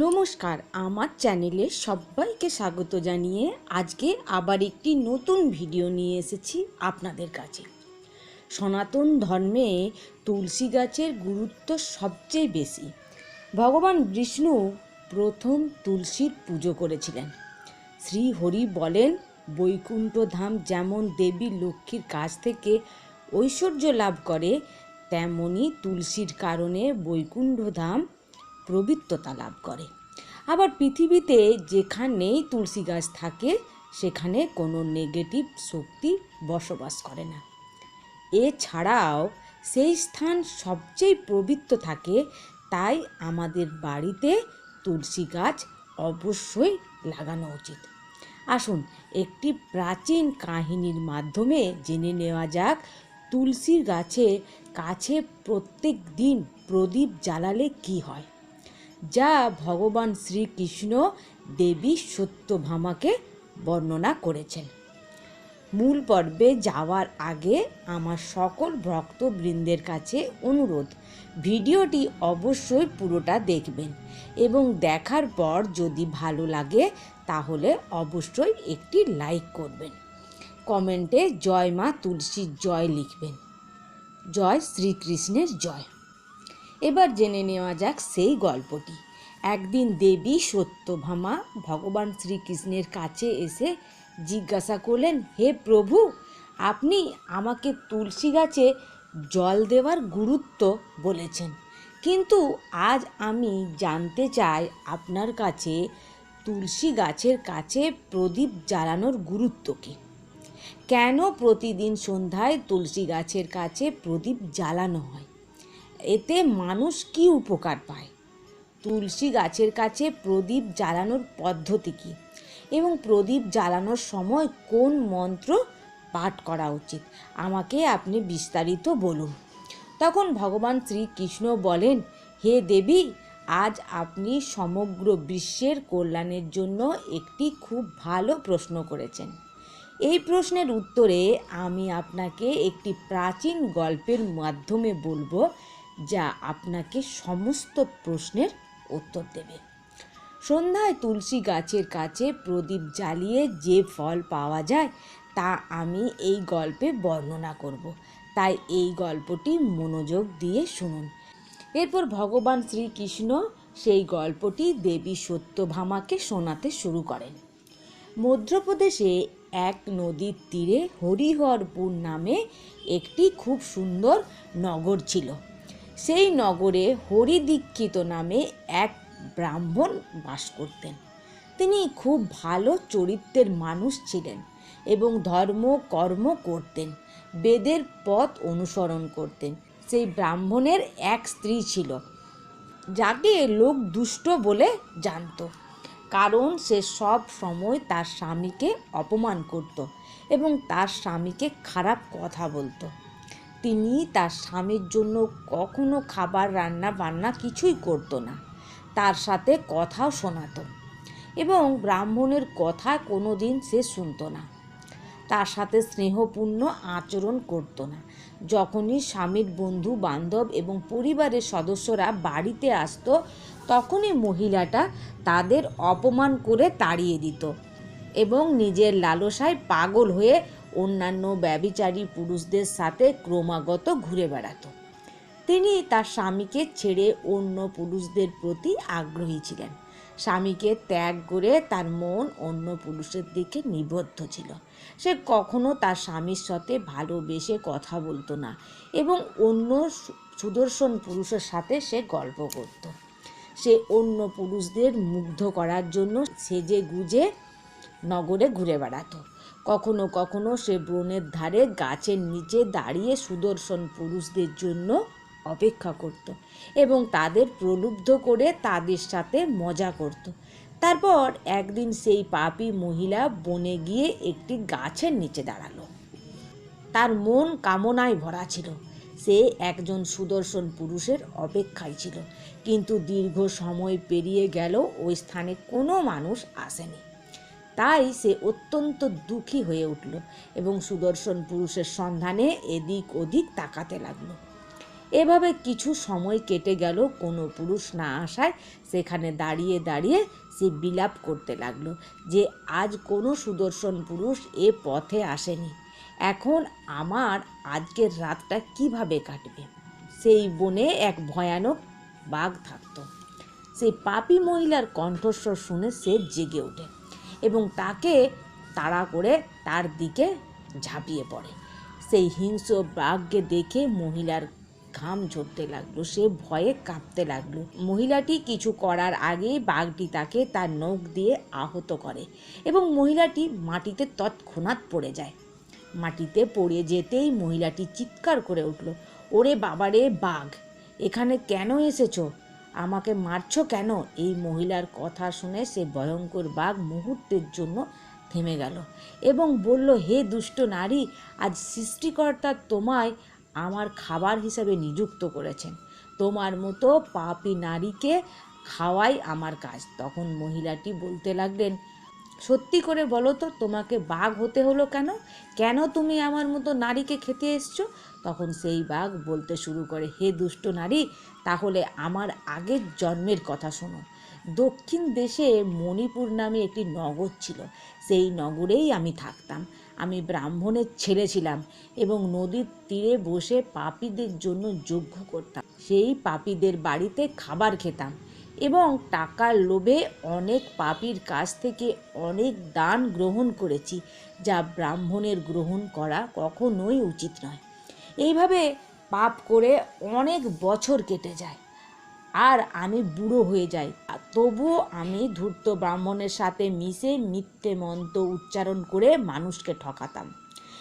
নমস্কার, আমার চ্যানেলে সবাইকে স্বাগত জানিয়ে আজকে আবার একটি নতুন ভিডিও নিয়ে এসেছি আপনাদের কাছে। সনাতন ধর্মে তুলসী গাছের গুরুত্ব সবচেয়ে বেশি। ভগবান বিষ্ণু প্রথম তুলসীর পুজো করেছিলেন। শ্রী হরি বলেন বৈকুণ্ঠ ধাম যেমন দেবী লক্ষ্মীর কাছ থেকে ঐশ্বর্য লাভ করে, তেমনি তুলসীর কারণে বৈকুণ্ঠ পবিত্রতা লাভ করে। আবার পৃথিবীতে যেখানেই তুলসী গাছ থাকে, সেখানে কোনো নেগেটিভ শক্তি বসবাস করে না। এছাড়াও সেই স্থান সবচেয়ে পবিত্র থাকে, তাই আমাদের বাড়িতে তুলসী গাছ অবশ্যই লাগানো উচিত। আসুন একটি প্রাচীন কাহিনীর মাধ্যমে জেনে নেওয়া যাক, তুলসী গাছে কাছে প্রত্যেক দিন প্রদীপ জ্বালালে কি হয়। যা ভগবান শ্রীকৃষ্ণ দেবী সত্যভামাকে বর্ণনা করেছেন। মূল পর্বে যাওয়ার আগে আমার সকল ভক্তবৃন্দের কাছে অনুরোধ, ভিডিওটি অবশ্যই পুরোটা দেখবেন এবং দেখার পর যদি ভালো লাগে তাহলে অবশ্যই একটি লাইক করবেন। কমেন্টে জয় মা তুলসীর জয় লিখবেন। জয় শ্রীকৃষ্ণের জয়। এবার জেনে নেওয়া যাক সেই গল্পটি। একদিন দেবী সত্যভামা ভগবান শ্রীকৃষ্ণের কাছে এসে জিজ্ঞাসা করলেন, হে প্রভু, আপনি আমাকে তুলসী গাছে জল দেওয়ার গুরুত্ব বলেছেন। কিন্তু আজ আমি জানতে চাই আপনার কাছে তুলসী গাছের কাছে প্রদীপ জ্বালানোর গুরুত্ব কী? কেন প্রতিদিন সন্ধ্যায় তুলসী গাছের কাছে প্রদীপ জ্বালানো হয়? এতে মানুষ কি উপকার পায়? তুলসী গাছের কাছে প্রদীপ জ্বালানোর পদ্ধতি কী? এবং প্রদীপ জ্বালানোর সময় কোন মন্ত্র পাঠ করা উচিত? আমাকে আপনি বিস্তারিত বলুন। তখন ভগবান শ্রীকৃষ্ণ বলেন, হে দেবী, আজ আপনি সমগ্র বিশ্বের কল্যাণের জন্য একটি খুব ভালো প্রশ্ন করেছেন। এই প্রশ্নের উত্তরে আমি আপনাকে একটি প্রাচীন গল্পের মাধ্যমে বলব যা আপনাকে সমস্ত প্রশ্নের উত্তর দেবে। সন্ধ্যায় তুলসী গাছের কাছে প্রদীপ জ্বালিয়ে যে ফল পাওয়া যায়, তা আমি এই গল্পে বর্ণনা করব। তাই এই গল্পটি মনোযোগ দিয়ে শুনুন। এরপর ভগবান শ্রীকৃষ্ণ সেই গল্পটি দেবী সত্যভামাকে শোনাতে শুরু করেন। মধ্যপ্রদেশে এক নদীর তীরে হরিহরপুর নামে একটি খুব সুন্দর নগর ছিল। সেই নগরে হরিদীক্ষিত নামে এক ব্রাহ্মণ বাস করতেন। তিনি খুব ভালো চরিত্রের মানুষ ছিলেন এবং ধর্ম, কর্ম করতেন, বেদের পথ অনুসরণ করতেন। সেই ব্রাহ্মণের এক স্ত্রী ছিল, যাকে লোক দুষ্ট বলে জানতো, কারণ সে সব সময় তার স্বামীকে অপমান করত এবং তার স্বামীকে খারাপ কথা বলতো। তিনি তার স্বামীর জন্য কখনো খাবার, রান্না, বান্না কিছুই করতো না। তার সাথে কথাও শোনাতো এবং ব্রাহ্মণের কথা কোনো দিন সে শুনতো না। তার সাথে স্নেহপূর্ণ আচরণ করতো না। যখনই স্বামীর বন্ধু, বান্ধব এবং পরিবারের সদস্যরা বাড়িতে আসতো, তখনই মহিলাটা তাদের অপমান করে তাড়িয়ে দিত এবং নিজের লালসায় পাগল হয়ে অন্যান্য ব্যবিচারী পুরুষদের সাথে ক্রমাগত ঘুরে বেড়াতো। তিনি তার স্বামীকে ছেড়ে অন্য পুরুষদের প্রতি আগ্রহী ছিলেন। স্বামীকে ত্যাগ করে তার মন অন্য পুরুষের দিকে নিবদ্ধ ছিল। সে কখনো তার স্বামীর সাথে ভালোবেসে কথা বলতো না এবং অন্য সুদর্শন পুরুষের সাথে সে গল্প করত। সে অন্য পুরুষদের মুগ্ধ করার জন্য সেজে গুজে নগরে ঘুরে বেড়াতো। কখনো কখনো সে ব্রণের ধারে গাছের নিচে দাঁড়িয়ে সুদর্শন পুরুষদের জন্য অপেক্ষা করত এবং তাদের প্রলুব্ধ করে তাদের সাথে মজা করত। তারপর একদিন সেই পাপি মহিলা বনে গিয়ে একটি গাছের নিচে দাঁড়াল। তার মন কামনায় ভরা ছিল। সে একজন সুদর্শন পুরুষের অপেক্ষায় ছিল। কিন্তু দীর্ঘ সময় পেরিয়ে গেল, ওই স্থানে কোনো মানুষ আসেনি। তাই সে অত্যন্ত দুঃখী হয়ে উঠল এবং সুদর্শন পুরুষের সন্ধানে এদিক ওদিক তাকাতে লাগল। এভাবে কিছু সময় কেটে গেল, কোনো পুরুষ না আসায় সেখানে দাঁড়িয়ে দাঁড়িয়ে সে বিলাপ করতে লাগল যে আজ কোনো সুদর্শন পুরুষ এ পথে আসেনি। এখন আমার আজকের রাতটা কীভাবে কাটবে? সেই বনে এক ভয়ানক বাঘ থাকতো। সেই পাপি মহিলার কণ্ঠস্বর শুনে সে জেগে ওঠে। এবং তাকে তাড়া করে তার দিকে ঝাঁপিয়ে পড়ে। সেই হিংস্র বাঘকে দেখে মহিলার ঘাম ঝরতে লাগল, সে ভয়ে কাঁপতে লাগল। মহিলাটি কিছু করার আগেই বাঘটি তাকে তার নখ দিয়ে আহত করে এবং মহিলাটি মাটিতে তৎক্ষণাৎ পড়ে যায়। মাটিতে পড়ে যেতেই মহিলাটি চিৎকার করে উঠল, ওরে বাবারে বাঘ, এখানে কেন এসেছ? আমাকে মারছ কেন? এই মহিলার কথা শুনে সে ভয়ঙ্কর বাঘ মুহূর্তের জন্য থেমে গেল এবং বলল, হে দুষ্ট নারী, আজ সৃষ্টিকর্তা তোমায় আমার খাবার হিসাবে নিযুক্ত করেছেন। তোমার মতো পাপি নারীকে খাওয়াই আমার কাজ। তখন মহিলাটি বলতে লাগলেন সত্যি করে বলো তো, তোমাকে বাঘ হতে হলো কেন? কেন তুমি আমার মতো নারীকে খেতে এসছো? তখন সেই বাঘ বলতে শুরু করে, হে দুষ্ট নারী, তাহলে আমার আগের জন্মের কথা শোনো। দক্ষিণ দেশে মণিপুর নামে একটি নগর ছিল। সেই নগরেই আমি থাকতাম। আমি ব্রাহ্মণের ছেলে ছিলাম এবং নদীর তীরে বসে পাপীদের জন্য যজ্ঞ করতাম। সেই পাপীদের বাড়িতে খাবার খেতাম। এবং টাকার লোভে অনেক পাপীর কাছ থেকে অনেক দান গ্রহণ করেছি, যা ব্রাহ্মণের গ্রহণ করা কখনোই উচিত নয়। এইভাবে পাপ করে অনেক বছর কেটে যায়। আর আমি বুড়ো হয়ে যাই, তবুও আমি ধূর্ত ব্রাহ্মণের সাথে মিশে মিথ্যে মন্ত্র উচ্চারণ করে মানুষকে ঠকাতাম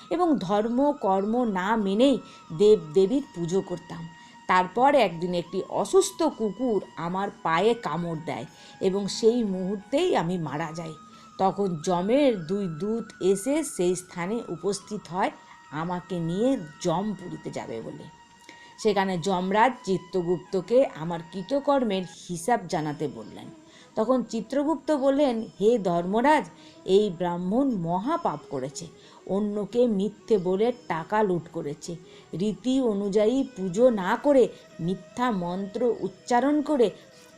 এবং ধর্ম কর্ম না মেনেই দেব দেবীর পুজো করতাম। তারপর একদিন একটি অসুস্থ কুকুর আমার পায়ে কামড় দেয় এবং সেই মুহূর্তেই আমি মারা যাই। তখন যমের দুই দূত এসে সেই স্থানে উপস্থিত হয়, আমাকে নিয়ে জমপুরিতে যাবে বলে। সেখানে যমরাজ চিত্রগুপ্তকে আমার কৃতকর্মের হিসাব জানাতে বললেন। তখন চিত্রগুপ্ত বললেন, হে ধর্মরাজ, এই ব্রাহ্মণ মহাপাপ করেছে। অন্যকে মিথ্যে বলে টাকা লুট করেছে। রীতি অনুযায়ী পুজো না করে মিথ্যা মন্ত্র উচ্চারণ করে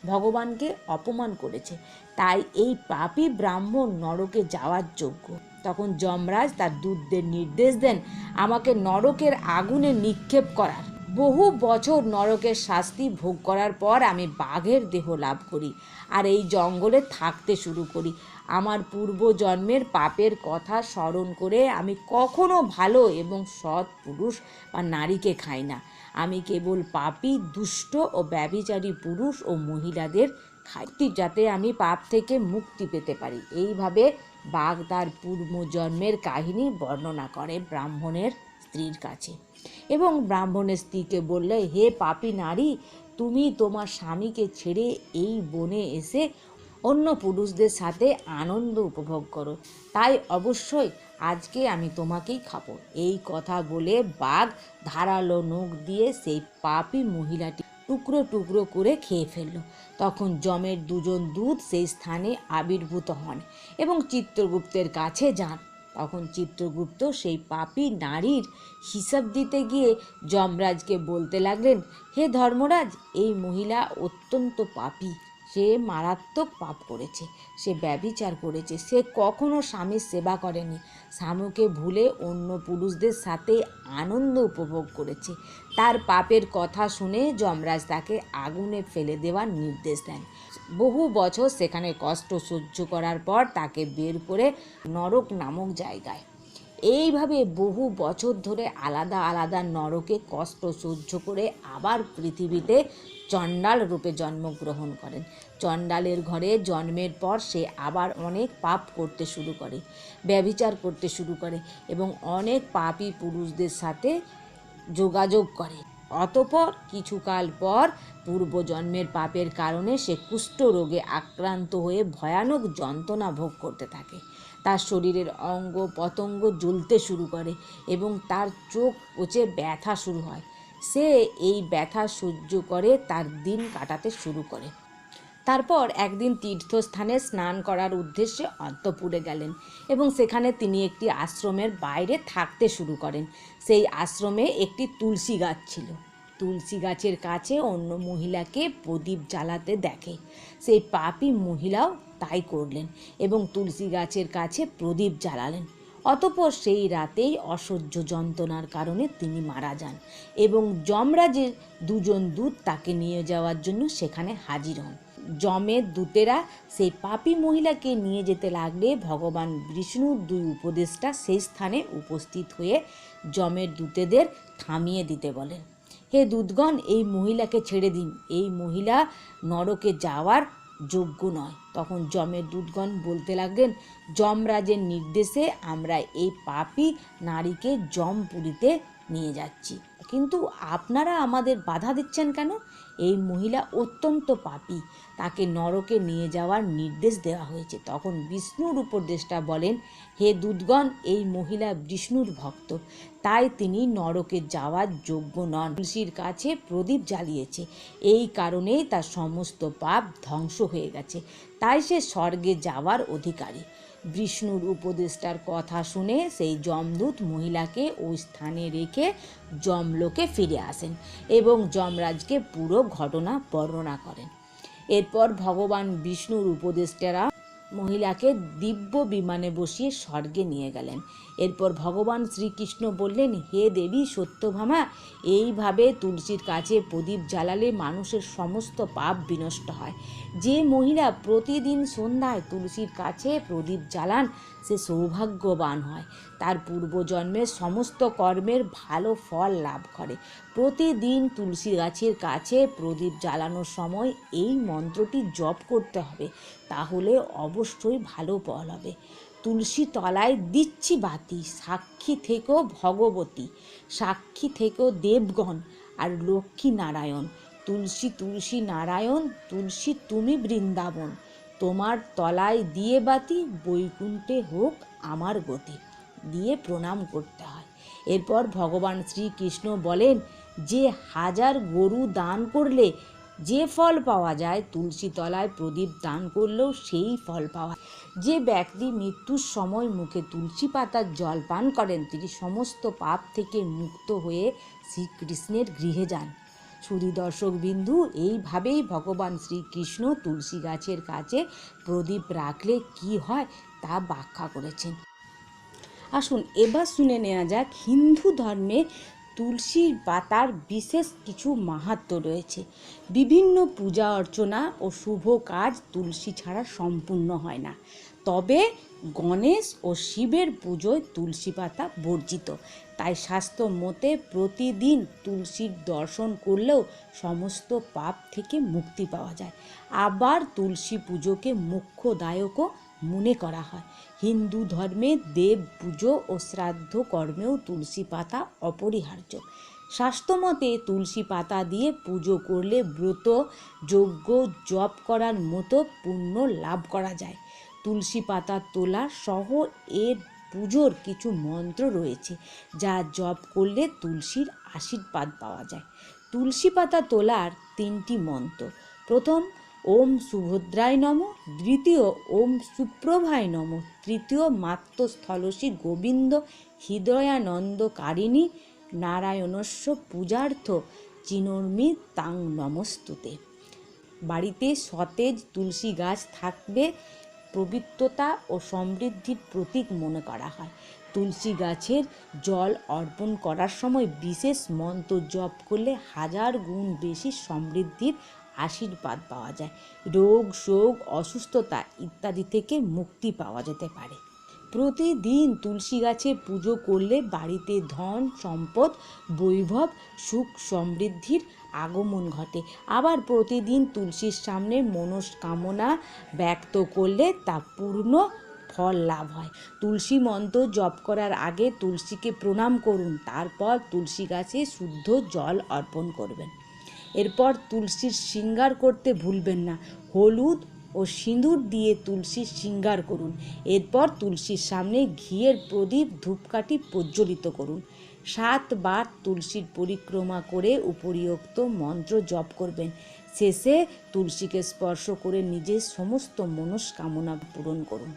ভগবানকে অপমান করেছে। তাই এই পাপী ব্রাহ্মণ নরকে যাওয়ার যোগ্য। তখন যমরাজ তার দূতদের নির্দেশ দেন আমাকে নরকের আগুনে নিক্ষেপ করার। বহু বছর নরকের শাস্তি ভোগ করার পর আমি বাঘের দেহ লাভ করি আর এই জঙ্গলে থাকতে শুরু করি। আমার পূর্বজন্মের পাপের কথা স্মরণ করে আমি কখনো ভালো এবং সৎ পুরুষ বা নারীকে খাই না। আমি কেবল পাপি, দুষ্ট ও ব্যবিচারী পুরুষ ও মহিলাদের খাই। যাতে আমি পাপ থেকে মুক্তি পেতে পারি। এইভাবে বাঘ তার পূর্বজন্মের কাহিনী বর্ণনা করে ব্রাহ্মণের স্ত্রীর কাছে। এবং ব্রাহ্মণের স্ত্রীকে বললে, হে পাপী নারী, তুমি তোমার স্বামীকে ছেড়ে এই বনে এসে অন্য পুরুষদের সাথে আনন্দ উপভোগ করো। তাই অবশ্যই আজকে আমি তোমাকেই খাব। এই কথা বলে বাঘ ধারালো নখ দিয়ে সেই পাপি মহিলাটি টুকরো টুকরো করে খেয়ে ফেলল। তখন যমের দুজন দূত সেই স্থানে আবির্ভূত হন এবং চিত্রগুপ্তের কাছে যান। তখন চিত্রগুপ্ত সেই পাপী নারীর হিসাব দিতে গিয়ে যমরাজকে বলতে লাগলেন, হে ধর্মরাজ, এই মহিলা অত্যন্ত পাপী। সে মারাত্মক পাপ করেছে, সে ব্যবিচার করেছে, সে কখনো স্বামীর সেবা করেনি। স্বামীকে ভুলে অন্য পুরুষদের সাথে আনন্দ উপভোগ করেছে। তার পাপের কথা শুনে যমরাজ তাকে আগুনে ফেলে দেওয়ার নির্দেশ দেন। বহু বছর সেখানে কষ্ট সহ্য করার পর তাকে বের করে নরক নামক জায়গায়। এইভাবে বহু বছর ধরে আলাদা আলাদা নরকে কষ্ট সহ্য করে আবার পৃথিবীতে চণ্ডাল রূপে জন্মগ্রহণ করেন। চণ্ডালের ঘরে জন্মের পর সে আবার অনেক পাপ করতে শুরু করে, ব্যভিচার করতে শুরু করে এবং অনেক পাপী পুরুষদের সাথে যোগাযোগ করে। অতপর কিছুকাল পর পূর্বজন্মের পাপের কারণে সে কুষ্ঠ রোগে আক্রান্ত হয়ে ভয়ানক যন্ত্রণা ভোগ করতে থাকে। তার শরীরের অঙ্গ পতঙ্গ জ্বলতে শুরু করে এবং তার চোখ পচে ব্যথা শুরু হয়। সে এই ব্যথা সহ্য করে, তার দিন কাটাতে শুরু করে। তারপর একদিন তীর্থস্থানে স্নান করার উদ্দেশ্যে অন্তপুরে গেলেন এবং সেখানে তিনি একটি আশ্রমের বাইরে থাকতে শুরু করেন। সেই আশ্রমে একটি তুলসী গাছ ছিল। তুলসী গাছের কাছে অন্য মহিলাকে প্রদীপ জ্বালাতে দেখে। সেই পাপি মহিলাও তাই করলেন এবং তুলসী গাছের কাছে প্রদীপ জ্বালালেন। অতপর সেই রাতেই অসহ্য যন্ত্রণার কারণে তিনি মারা যান এবং যমরাজের দুজন দূত তাকে নিয়ে যাওয়ার জন্য সেখানে হাজির হন। যমের দূতেরা সেই পাপি মহিলাকে নিয়ে যেতে লাগলে ভগবান বিষ্ণুর দুই উপদেষ্টা সেই স্থানে উপস্থিত হয়ে যমের দূতেদের থামিয়ে দিতে বলেন। হে দূতগণ, এই মহিলাকে ছেড়ে দিন। এই মহিলা নরকে যাওয়ার যোগ্য নয়। তখন যমের দুধগণ বলতে লাগলেন, যমরাজের নির্দেশে আমরা এই পাপি নারীকে যম যমপুরীতে নিয়ে যাচ্ছি। কিন্তু আপনারা আমাদের বাধা দিচ্ছেন কেন? এই মহিলা অত্যন্ত পাপী। তাকে নরকে নিয়ে যাওয়ার নির্দেশ দেওয়া হয়েছে। তখন বিষ্ণুর উপদেষ্টা বলেন, হে দুধগণ এই মহিলা বিষ্ণুর ভক্ত। তাই তিনি নরকে যাওয়ার যোগ্য নন। তুলসীর কাছে প্রদীপ জ্বালিয়েছে। এই কারণেই তার সমস্ত পাপ ধ্বংস হয়ে গেছে। তাই সে স্বর্গে যাওয়ার অধিকারী। বিষ্ণুর উপদেষ্টার কথা শুনে সেই যমদূত মহিলাকে ওই স্থানে রেখে যমলোকে ফিরে আসেন এবং যমরাজকে পুরো ঘটনা বর্ণনা করেন। এরপর ভগবান বিষ্ণুর উপদেষ্টারা মহিলাকে দিব্য বিমানে বসিয়ে স্বর্গে নিয়ে গেলেন। এরপর ভগবান শ্রীকৃষ্ণ বললেন, হে দেবী, সত্যভামা, এইভাবে তুলসীর কাছে প্রদীপ জ্বালালে মানুষের সমস্ত পাপ বিনষ্ট হয়। যে মহিলা প্রতিদিন সন্ধ্যায় তুলসীর কাছে প্রদীপ জ্বালান সে সৌভাগ্যবান হয়। তার পূর্বজন্মের সমস্ত কর্মের ভালো ফল লাভ করে। প্রতিদিন তুলসী গাছের কাছে প্রদীপ জ্বালানোর সময় এই মন্ত্রটি জপ করতে হবে, তাহলে অবশ্যই ভালো ফল হবে। তুলসী তলায় দিচ্ছি বাতি, সাক্ষী থেকেও ভগবতী, সাক্ষী থেকেও দেবগণ আর লক্ষ্মী নারায়ণ। তুলসী তুলসী নারায়ণ, তুলসী তুমি বৃন্দাবন। তোমার তলায় দিয়ে বাতি, বৈকুণ্ঠে হোক আমার গতি। দিয়ে প্রণাম করতে হয়। এরপর ভগবান শ্রীকৃষ্ণ বলেন, যে হাজার গরু দান করলে যে ফল পাওয়া যায়, তুলসী তলায় প্রদীপ দান করলেও সেই ফল পাওয়া যে ব্যক্তি মৃত্যুর সময় মুখে তুলসী পাতার জল পান করেন, তিনি সমস্ত পাপ থেকে মুক্ত হয়ে শ্রীকৃষ্ণের গৃহে যান। সুধী দর্শক বিন্দু, এইভাবেই ভগবান শ্রীকৃষ্ণ তুলসী গাছের কাছে প্রদীপ রাখলে কি হয় তা ব্যাখ্যা করেছেন। আসুন এবার শুনে নেওয়া যাক, হিন্দু ধর্মে তুলসীর পাতার বিশেষ কিছু মাহাত্ম রয়েছে। বিভিন্ন পূজা অর্চনা ও শুভ কাজ তুলসী ছাড়া সম্পূর্ণ হয় না। তবে গণেশ ও শিবের পুজোয় তুলসী পাতা বর্জিত। তাই স্বাস্থ্য মতে প্রতিদিন তুলসীর দর্শন করলেও সমস্ত পাপ থেকে মুক্তি পাওয়া যায়। আবার তুলসী পুজোকে মুখ্যদায়কও মনে করা হয়। হিন্দু ধর্মে দেব পুজো ও শ্রাদ্ধ কর্মেও তুলসী পাতা অপরিহার্য। স্বাস্থ্যমতে তুলসী পাতা দিয়ে পুজো করলে ব্রত, যজ্ঞ, জপ করার মতো পুণ্য লাভ করা যায়। তুলসী পাতা তোলা সহ এর পুজোর কিছু মন্ত্র রয়েছে, যা জপ করলে তুলসীর আশীর্বাদ পাওয়া যায়। তুলসী পাতা তোলার তিনটি মন্ত্র। প্রথম, ওম সুভদ্রায় নম। দ্বিতীয়, ওম সুপ্রভায় নম। তৃতীয় মাত্রস্থলসী গোবিন্দ হৃদয়ানন্দকারিণী নারায়ণস্য পূজার্থ চিনর্মি তাং নমস্তুতে। বাড়িতে সতেজ তুলসী গাছ থাকবে পবিত্রতা ও সমৃদ্ধির প্রতীক মনে করা হয়। তুলসী গাছের জল অর্পণ করার সময় বিশেষ মন্ত্র জপ করলে হাজার গুণ বেশি সমৃদ্ধির আশীর্বাদ পাওয়া যায়। রোগ, শোক, অসুস্থতা ইত্যাদি থেকে মুক্তি পাওয়া যেতে পারে। প্রতিদিন তুলসী গাছে পুজো করলে বাড়িতে ধন, সম্পদ, বৈভব, সুখ, সমৃদ্ধির আগমন ঘটে। আবার প্রতিদিন তুলসীর সামনে মনস্কামনা ব্যক্ত করলে তা পূর্ণ ফল লাভ হয়। তুলসী মন্ত্র জপ করার আগে তুলসীকে প্রণাম করুন, তারপর তুলসী গাছে শুদ্ধ জল অর্পণ করবেন। এরপর তুলসীর শৃঙ্গার করতে ভুলবেন না। হলুদ ও সিঁদুর দিয়ে তুলসীর শৃঙ্গার করুন। এরপর তুলসীর সামনে ঘিয়ের প্রদীপ ধূপকাঠি প্রজ্বলিত করুন। সাতবার তুলসীর পরিক্রমা করে উপরিউক্ত মন্ত্র জপ করবেন। শেষে তুলসীকে স্পর্শ করে নিজের সমস্ত মনস্কামনা পূরণ করুন।